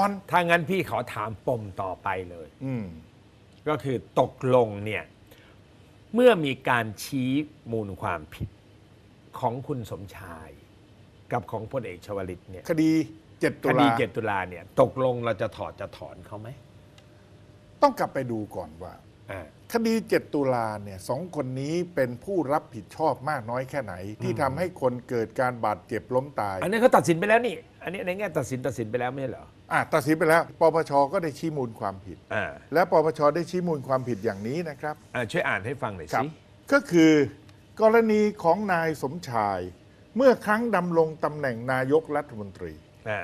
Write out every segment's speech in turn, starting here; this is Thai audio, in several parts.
อนถ้างั้นพี่ขอถามปมต่อไปเลย อืม ก็คือตกลงเนี่ย เมื่อมีการชี้มูลความผิดของคุณสมชาย กับของพลเอกชวลิตเนี่ยคดีเจ็ดตุคลาดีเจ็ดตุลาเนี่ย ตกลงเราจะถอดจะถอนเขาไหมต้องกลับไปดูก่อนว่า อ่าคดีเจ็ดตุลาเนี่ยสองคนนี้เป็นผู้รับผิดชอบมากน้อยแค่ไหน ที่ทำให้คนเกิดการบาดเจ็บล้มตาย อันนี้เขาตัดสินไปแล้วนี่ อันนี้ในแง่ตัดสินตัดสินไปแล้วไม่ใช่เหรอ อะตัดสินไปแล้ว ปปชก็ได้ชี้มูลความผิด อ่าและปปชได้ชี้มูลความผิดอย่างนี้นะครับ อ่าช่วยอ่านให้ฟังหน่อยครับสิก็คือกรณีของนายสมชาย เมื่อครั้งดำรงตำแหน่งนายกรัฐมนตรี อ่า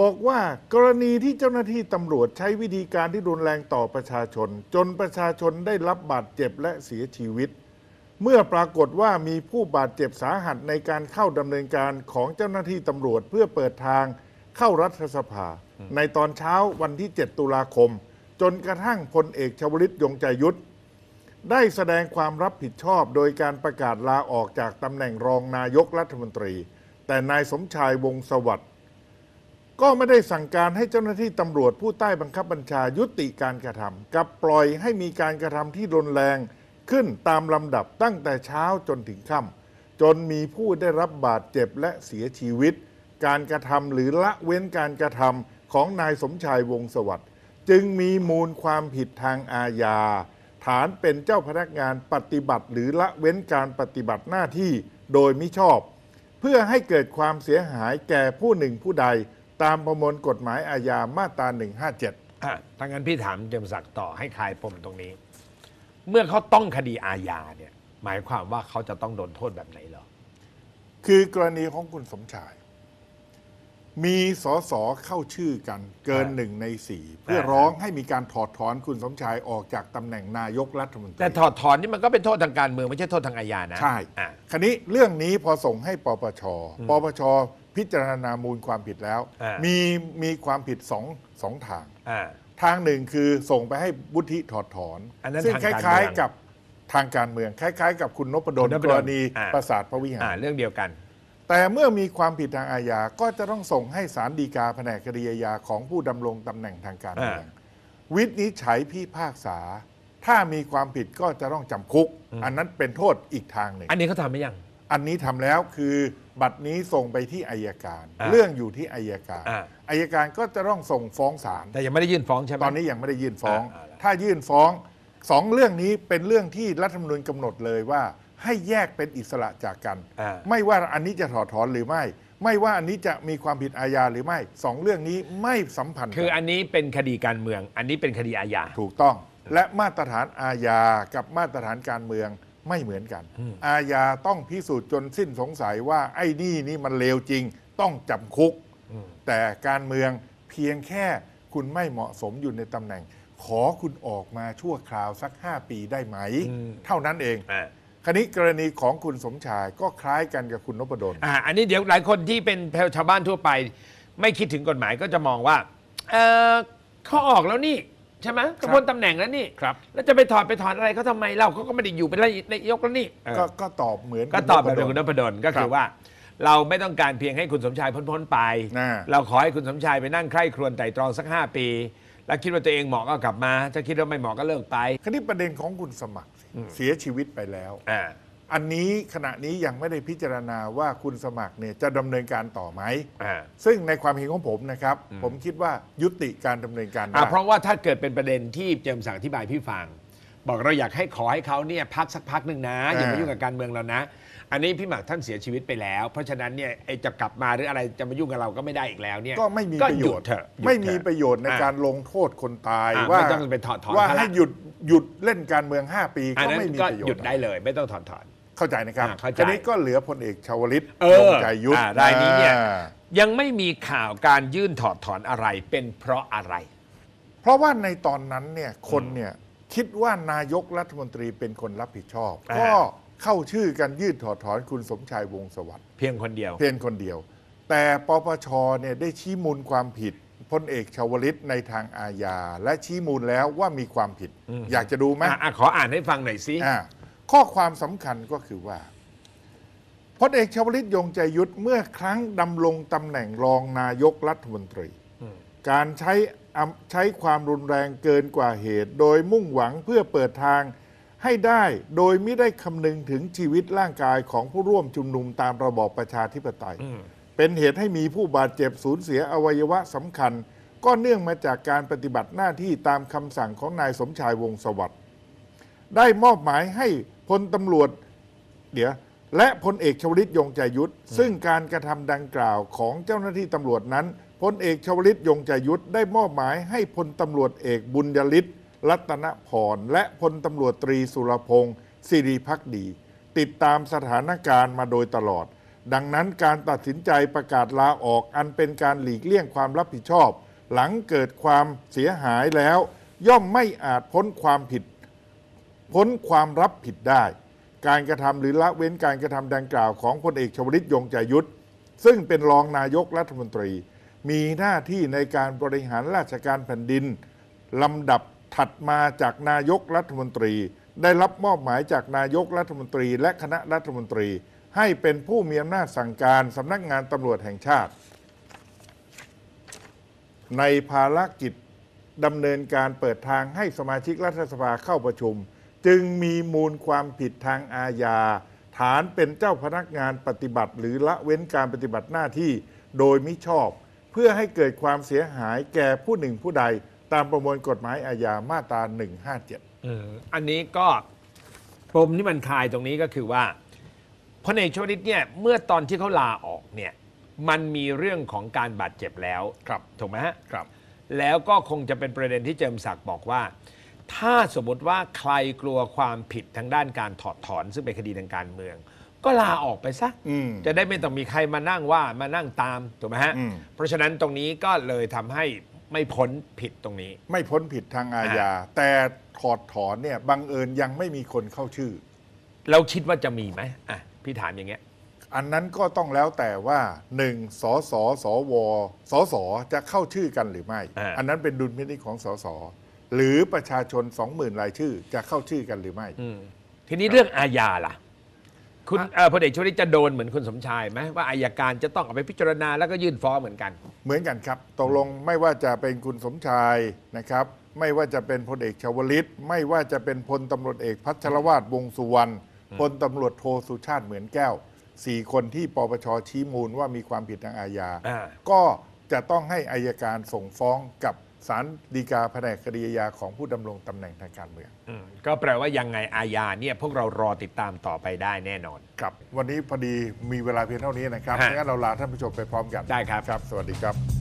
บอกว่ากรณีที่เจ้าหน้าที่ตำรวจใช้วิธีการที่รุนแรงต่อประชาชน จนประชาชนได้รับบาดเจ็บและเสียชีวิต เมื่อปรากฏว่ามีผู้บาดเจ็บสาหัสในการเข้าดำเนินการของเจ้าหน้าที่ตำรวจเพื่อเปิดทาง เข้ารัฐสภา ในตอนเช้าวันที่ 7 ตุลาคม จนกระทั่งพลเอกชวลิตยงใจยุทธ ได้แสดงความรับผิดชอบโดยการประกาศลาออกจากตำแหน่งรองนายกรัฐมนตรี แต่นายสมชายวงศ์สวัสดิ์ก็ไม่ได้สั่งการให้เจ้าหน้าที่ตำรวจผู้ใต้บังคับบัญชายุติการกระทำกลับปล่อยให้มีการกระทำที่รุนแรงขึ้นตามลำดับตั้งแต่เช้าจนถึงค่ำจนมีผู้ได้รับบาดเจ็บและเสียชีวิต การกระทำหรือละเว้นการกระทำของนายสมชายวงศ์สวัสดิ์จึงมีมูลความผิดทางอาญา ฐานเป็นเจ้าพนักงานปฏิบัติ หรือละเว้นการปฏิบัติหน้าที่โดยมิชอบ เพื่อให้เกิดความเสียหายแก่ผู้หนึ่งผู้ใด ตามประมวลกฎหมายอาญามาตรา 157อะถ้างั้นพี่ถามเจมส์ศักดิ์ต่อให้คลายปมตรงนี้ เมื่อเขาต้องคดีอาญาเนี่ยหมายความว่าเขาจะต้องโดนโทษแบบไหนเหรอคือกรณีของคุณสมชาย มีสสเข้าชื่อกันเกินอ่าหนึ่งในสี่เพื่ออ่าร้องให้มีการถอดถอนคุณสมชายออกจากตำแหน่งนายกรัฐมนตรีแต่ถอดถอนนี่มันก็เป็นโทษทางการเมืองไม่ใช่โทษทางอาญานะ ใช่อะคราวนี้เรื่องนี้พอส่งให้ปปช ปปช พิจารณามูลความผิดแล้วอ่ามีมีมีความผิดสองสองทางอ่าทางหนึ่งคือส่งไปให้วุฒิถอดถอนอันนั้นซึ่งทางคการล้ายเมืองๆกับทางการเมือง คล้าย ๆ กับคุณนพดลคุณนพกดลรณีอ่าปราสาทพระวิหาอ่ารเรื่องเดียวกัน แต่เมื่อมีความผิดทางอาญาก็จะต้องส่งให้ศาลฎีกาแผนกคดีอาญาของผู้ดำรงตำแหน่งทางการเมืองอ่วินิจฉัยพิพากษา ถ้ามีความผิดก็จะต้องจำคุก อันนั้นเป็นโทษอีกทางหนึ่งอันนี้เขาทำไหมยัง อันนี้ทำแล้วคือบัตรนี้ส่งไปที่อายการอ่าเรื่องอยู่ที่อายการอ่าอายการก็จะต้องส่งฟ้องศาลแต่ยังไม่ได้ยื่นฟ้องใช่ไหมตอนนี้ยังไม่ได้ยื่นฟ้องอ่าอ่าถ้ายื่นฟ้องสองเรื่องนี้เป็นเรื่องที่รัฐธรรมนูญกำหนดเลยว่า ให้แยกเป็นอิสระจากกัน อ่า ไม่ว่าอันนี้จะถอดถอนหรือไม่ ไม่ว่าอันนี้จะมีความผิดอาญาหรือไม่สองเรื่องนี้ไม่สัมพันธ์คือกันอันนี้เป็นคดีการเมือง อันนี้เป็นคดีอาญา ถูกต้องและมาตรฐานอาญากับมาตรฐานการเมืองไม่เหมือนกัน อาญาต้องพิสูจน์จนสิ้นสงสัยว่าไอ้นี่นี่มันเลวจริง ต้องจำคุก แต่การเมืองเพียงแค่คุณไม่เหมาะสมอยู่ในตำแหน่ง ขอคุณออกมาชั่วคราวสัก 5 ปีได้ไหม เท่านั้นเอง อ่า คราวนี้กรณีของคุณสมชายก็คล้ายกันกับคุณนพดล อ่าอันนี้เดี๋ยวหลายคนที่เป็นชาวบ้านทั่วไป ไม่คิดถึงกฎหมายก็จะมองว่าเออเขาออกแล้วนี่ใช่ไหมเขาพ้นตำแหน่งแล้วนี่ครับ แล้วจะไปถอดไปถอนอะไรเขาทำไมเราเขาก็ไม่ได้อยู่เป็นนายกแล้วนี่ก็ก็ตอบเหมือนก็ตอบแบบณพดลคุณนพดลก็ครัคือบว่า เราไม่ต้องการเพียงให้คุณสมชายพ้นๆไปน่าเราขอให้คุณสมชายไปนั่งใคร่ครวญไตร่ตรองสัก 5 ปี แล้วคิดว่าตัวเองเหมาะก็กลับมา ถ้าคิดว่าไม่เหมาะก็เลิกไป คราวนี้ประเด็นของคุณสมัครสิ เสียชีวิตไปแล้ว อ่า อันนี้ขณะนี้ยังไม่ได้พิจารณาว่าคุณสมัครเนี่ยจะดำเนินการต่อไหม อ่าซึ่งในความเห็นของผมนะครับ ผมคิดว่ายุติการดำเนินการได้ อ่าเพราะว่าถ้าเกิดเป็นประเด็นที่เจมส์สั่งอธิบายพี่ฟัง บอกเราอยากให้ขอให้เขาเนี่ยพักสักพักหนึ่งนะ อย่ามาอ่ายุ่งกับการเมืองเรานะ อันนี้พี่หมากท่านเสียชีวิตไปแล้ว เพราะฉะนั้นเนี่ยไอ้จะกลับมาหรืออะไรจะมายุ่งกับเราก็ไม่ได้อีกแล้วเนี่ยก็ไม่มีก็ประหโยยุดชน์เถอะหยุดไม่มีเถอะประโยชน์ในอ่าการลงโทษคนตายอ่าว่าไม่ต้องไปถอดถอนว่าเขาละให้หยุดหยุดเล่นการเมือง 5 ปีอันก็นั้นไม่มีก็ประโยชน์ หยุดได้เลย ไม่ต้องถอนถอน เข้าใจนะครับอ่าเข้าใจทีนี้ก็เหลือพลเอกชาวลิตเออลงใจยุทธอ่ารายนี้เนี่ย อ่ายังไม่มีข่าวการยื่นถอดถอนอะไรเป็นเพราะอะไร เพราะว่าในตอนนั้นเนี่ยคนเนี่ยคิดว่านายกรัฐมนตรีเป็นคนรับผิดชอบ อ่า ก็ เข้าชื่อกันยื่นถอดถอนคุณสมชายวงศ์สวัสดิ์เพียงคนเดียว เพียงคนเดียว แต่ปปชเนี่ยได้ชี้มูลความผิดพลเอกชาวลิตในทางอาญา และชี้มูลแล้วว่ามีความผิด อยากจะดูไหมอะอะขออ่านให้ฟังหน่อยสิอ่าข้อความสำคัญก็คือว่าพลเอกชาวลิตยงใจยุทธเมื่อครั้งดำรงตำแหน่งรองนายกรัฐมนตรี การใช้อำใช้ความรุนแรงเกินกว่าเหตุ โดยมุ่งหวังเพื่อเปิดทาง ให้ได้โดยไม่ได้คำนึงถึงชีวิตร่างกายของผู้ร่วมชุมนุมตามระบอบประชาธิปไตยอืมเป็นเหตุให้มีผู้บาดเจ็บสูญเสียอวัยวะสำคัญ ก็เนื่องมาจากการปฏิบัติหน้าที่ตามคำสั่งของนายสมชายวงศ์สวัสดิ์ได้มอบหมายให้พลตำรวจ เดี๋ยวและพลเอกชวลิตยงใจยุทธซึ่งการกระทำดังกล่าวของเจ้าหน้าที่ตำรวจนั้นพลเอกชวลิตยงใจยุทธได้มอบหมายให้พลตำรวจเอกบุญยฤทธิ์ รัตนพร และพลตำรวจตรีสุรพงศ์สิริพักดี ติดตามสถานการณ์มาโดยตลอด ดังนั้นการตัดสินใจประกาศลาออกอันเป็นการหลีกเลี่ยงความรับผิดชอบ หลังเกิดความเสียหายแล้ว ย่อมไม่อาจพ้นความผิด พ้นความรับผิดได้ การกระทำหรือละเว้นการกระทำดังกล่าวของพลเอกชวลิตยงใจยุทธซึ่งเป็นรองนายกรัฐมนตรี มีหน้าที่ในการบริหารราชการแผ่นดินลำดับ ถัดมาจากนายกรัฐมนตรี ได้รับมอบหมายจากนายกรัฐมนตรี และคณะรัฐมนตรี ให้เป็นผู้มีอำนาจสั่งการสำนักงานตำรวจแห่งชาติ ในภารกิจดำเนินการเปิดทางให้สมาชิกรัฐสภาเข้าประชุม จึงมีมูลความผิดทางอาญา ฐานเป็นเจ้าพนักงานปฏิบัติ หรือละเว้นการปฏิบัติหน้าที่โดยมิชอบ เพื่อให้เกิดความเสียหายแก่ผู้หนึ่งผู้ใด ตามประมวลกฎหมายอาญามาตรา 157อืมอันนี้ก็ปมที่มันคลายตรงนี้ก็คือว่าพลเอกชวลิตเนี่ยเมื่อตอนที่เขาลาออกเนี่ยมันมีเรื่องของการบาดเจ็บแล้วครับถูกไหมฮะครับ แล้วก็คงจะเป็นประเด็นที่เจิมศักดิ์บอกว่า ถ้าสมมติว่าใครกลัวความผิดทางด้านการถอดถอน ซึ่งเป็นคดีทางการเมือง ก็ลาออกไปซะ อืม จะได้ไม่ต้องมีใครมานั่งว่ามานั่งตามถูกไหมฮะ อืม เพราะฉะนั้นตรงนี้ก็เลยทำให้ ไม่พ้นผิดตรงนี้ ไม่พ้นผิดทางอาญา แต่ถอดถอนเนี่ยบังเอิญยังไม่มีคนเข้าชื่อ เราคิดว่าจะมีไหมอะพี่ถามอย่างเงี้ย อันนั้นก็ต้องแล้วแต่ว่าหนึ่งสสสวสสจะเข้าชื่อกันหรือไม่ อ่า อันนั้นเป็นดุลพินิจของสสหรือประชาชน20,000รายชื่อจะเข้าชื่อกันหรือไม่อืมทีนี้เรื่องอาญาล่ะ คุณเอ่อพลเอกชวลิตจะโดนเหมือนคุณสมชายไหมว่าอายการจะต้องเอาไปพิจารณาแล้วก็ยื่นฟ้องเหมือนกัน เหมือนกันครับตกลงไม่ว่าจะเป็นคุณสมชายนะครับ ไม่ว่าจะเป็นพลเอกชวลิต ไม่ว่าจะเป็นพลตำรวจเอกพัชรวาทวงศ์สุวรรณพลตำรวจโทสุชาติเหมือนแก้วสี่คนที่ปปชชี้มูลว่ามีความผิดทางอาญาอ่า ก็จะต้องให้อายการส่งฟ้องกับ ศาลฎีกาแผนกคดีอาญาของผู้ดำรงตำแหน่งทางการเมือง อืมก็แปลว่ายังไงอาญาเนี่ยพวกเรารอติดตามต่อไปได้แน่นอน ครับ วันนี้พอดีมีเวลาเพียงเท่านี้นะครับฮะงั้นเราลาท่านผู้ชมไปพร้อมกันได้ครับ ครับ สวัสดีครับ